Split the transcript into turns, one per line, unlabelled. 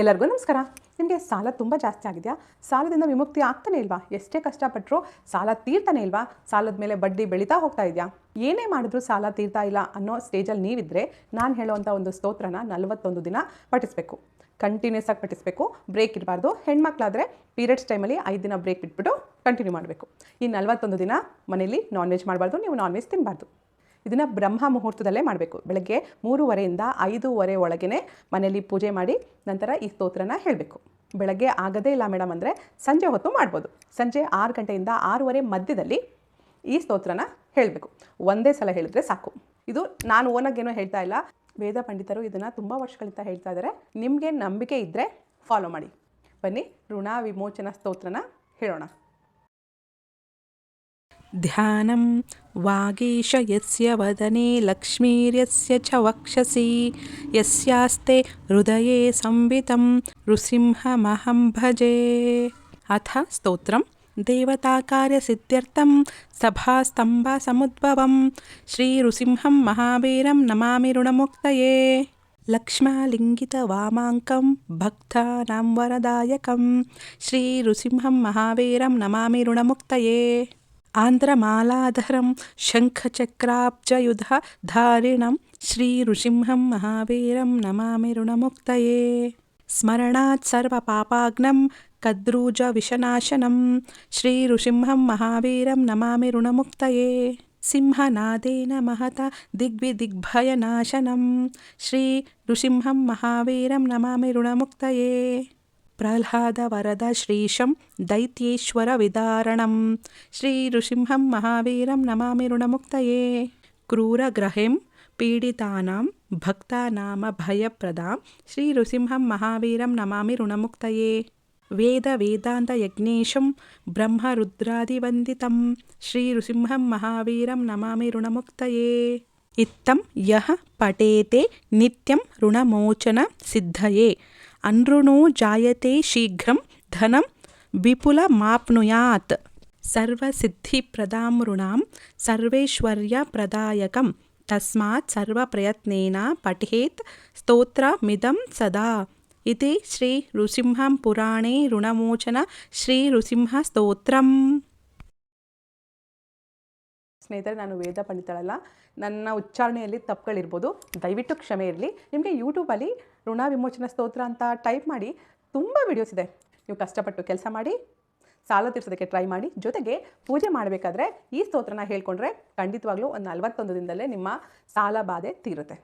ಎಲ್ಲರಿಗೂ ನಮಸ್ಕಾರ. ನಿಮಗೆ ಸಾಲ ತುಂಬ ಜಾಸ್ತಿ ಆಗಿದೆಯಾ? ಸಾಲದಿಂದ ವಿಮುಕ್ತಿ ಆಗ್ತಾನೆ ಇಲ್ವಾ? ಎಷ್ಟೇ ಕಷ್ಟಪಟ್ಟರು ಸಾಲ ತೀರ್ತಾನೆ ಇಲ್ವಾ? ಸಾಲದ ಮೇಲೆ ಬಡ್ಡಿ ಬೆಳೀತಾ ಹೋಗ್ತಾ ಇದೆಯಾ? ಏನೇ ಮಾಡಿದ್ರೂ ಸಾಲ ತೀರ್ತಾ ಇಲ್ಲ ಅನ್ನೋ ಸ್ಟೇಜಲ್ಲಿ ನೀವಿದ್ರೆ ನಾನು ಹೇಳುವಂಥ ಒಂದು ಸ್ತೋತ್ರನ ನಲವತ್ತೊಂದು ದಿನ ಪಠಿಸ್ಬೇಕು. ಕಂಟಿನ್ಯೂಸ್ ಆಗಿ ಪಠಿಸ್ಬೇಕು. ಬ್ರೇಕ್ ಇರಬಾರ್ದು ಹೆಣ್ಮಕ್ಳಾದರೆ ಪೀರಿಯಡ್ಸ್ ಟೈಮಲ್ಲಿ ಐದು ದಿನ ಬ್ರೇಕ್ ಇಟ್ಬಿಟ್ಟು ಕಂಟಿನ್ಯೂ ಮಾಡಬೇಕು. ಈ ನಲವತ್ತೊಂದು ದಿನ ಮನೇಲಿ ನಾನ್ ವೆಜ್ ಮಾಡಬಾರ್ದು. ನೀವು ನಾನ್ ವೆಜ್ ತಿನ್ನಬಾರ್ದು ಇದನ್ನು ಬ್ರಹ್ಮ ಮುಹೂರ್ತದಲ್ಲೇ ಮಾಡಬೇಕು. ಬೆಳಗ್ಗೆ ಮೂರುವರೆಯಿಂದ ಐದೂವರೆ ಒಳಗೇ ಮನೆಯಲ್ಲಿ ಪೂಜೆ ಮಾಡಿ ನಂತರ ಈ ಸ್ತೋತ್ರನ ಹೇಳಬೇಕು. ಬೆಳಗ್ಗೆ ಆಗದೇ ಇಲ್ಲ ಮೇಡಮ್ ಅಂದರೆ ಸಂಜೆ ಹೊತ್ತು ಮಾಡ್ಬೋದು. ಸಂಜೆ ಆರು ಗಂಟೆಯಿಂದ ಆರೂವರೆ ಮಧ್ಯದಲ್ಲಿ ಈ ಸ್ತೋತ್ರನ ಹೇಳಬೇಕು. ಒಂದೇ ಸಲ ಹೇಳಿದ್ರೆ ಸಾಕು. ಇದು ನಾನು ಓನಾಗೇನೋ ಹೇಳ್ತಾ ಇಲ್ಲ. ವೇದ ಪಂಡಿತರು ಇದನ್ನು ತುಂಬ ವರ್ಷಗಳಿಂದ ಹೇಳ್ತಾ ಇದ್ದಾರೆ ನಿಮಗೆ ನಂಬಿಕೆ ಇದ್ದರೆ ಫಾಲೋ ಮಾಡಿ. ಬನ್ನಿ ಋಣ ವಿಮೋಚನಾ ಸ್ತೋತ್ರನ ಹೇಳೋಣ.
ध्यानं वागीश यस्य वदने लक्ष्मीर्यस्य च वक्षसि यस्यास्ते हृदये संवितं नृसिंहमहं भजे अथ स्तोत्रं देवताकार्यसिद्ध्यर्थं सभास्तम्भसमुद्भवं श्रीनृसिंहं महावीरं नमामि ऋणमुक्तये लक्ष्मालिङ्गितवामाङ्कं भक्तानां वरदायकं श्रीनृसिंहं महावीरं नमामि ऋणमुक्तये आन्ध्रमालाधरं शङ्खचक्राब्जयुधधारिणं श्रीनृसिंहं महावीरं नमामि ऋणमुक्तये। स्मरणात् सर्वपापाग्नं कद्रूजविषनाशनं श्रीनृसिंहं महावीरं नमामि ऋणमुक्तये। सिंहनादेन महता दिग्विदिग्भयनाशनं श्रीनृसिंहं महावीरं नमामि ऋणमुक्तये। ప్రహ్లాదవరద శ్రీశం దైత్యేశ్వర విదారణం శ్రీ నృసింహం మహావీరం నమామి రుణముక్తయే క్రూరగ్రహం పీడితానాం భక్తానామ భయప్రదాం శ్రీ నృసింహం మహావీరం నమామి రుణముక్తయే వేద వేదాంత యజ్ఞేశం బ్రహ్మ రుద్రాదివందితం శ్రీ నృసింహం మహావీరం నమామి రుణముక్తయే ఇత్తం యహ పటేతే నిత్యం రుణమోచన సిద్ధయే అన్రుణో జాయతే శీఘ్రం ధనం విపులమాప్నుయాత్ సర్వసిద్ధిప్రదామృణాం సర్వేశ్వర్యప్రదాయకం తస్మాత్ సర్వప్రయత్నేన పఠేత్ స్తోత్రమిదం సదా.
ఇది శ్రీ నృసింహం పురాణే రుణమోచన శ్రీ నృసింహ ಸ್ನೇಹಿತರೆ, ನಾನು ವೇದ ಪಂಡಿತಳಲ್ಲ. ನನ್ನ ಉಚ್ಚಾರಣೆಯಲ್ಲಿ ತಪ್ಪುಗಳಿರ್ಬೋದು. ದಯವಿಟ್ಟು ಕ್ಷಮೆ ಇರಲಿ. ನಿಮಗೆ ಯೂಟ್ಯೂಬಲ್ಲಿ ಋಣ ವಿಮೋಚನಾ ಸ್ತೋತ್ರ ಅಂತ ಟೈಪ್ ಮಾಡಿ ತುಂಬ ವಿಡಿಯೋಸ್ ಇದೆ. ನೀವು ಕಷ್ಟಪಟ್ಟು ಕೆಲಸ ಮಾಡಿ, ಸಾಲ ತೀರಿಸೋದಕ್ಕೆ ಟ್ರೈ ಮಾಡಿ, ಜೊತೆಗೆ ಪೂಜೆ ಮಾಡಬೇಕಾದ್ರೆ ಈ ಸ್ತೋತ್ರನ ಹೇಳ್ಕೊಂಡ್ರೆ ಖಂಡಿತವಾಗ್ಲೂ ಒಂದು ನಲವತ್ತೊಂದು ದಿನದಲ್ಲೇ ನಿಮ್ಮ ಸಾಲ ಬಾಧೆ ತೀರುತ್ತೆ.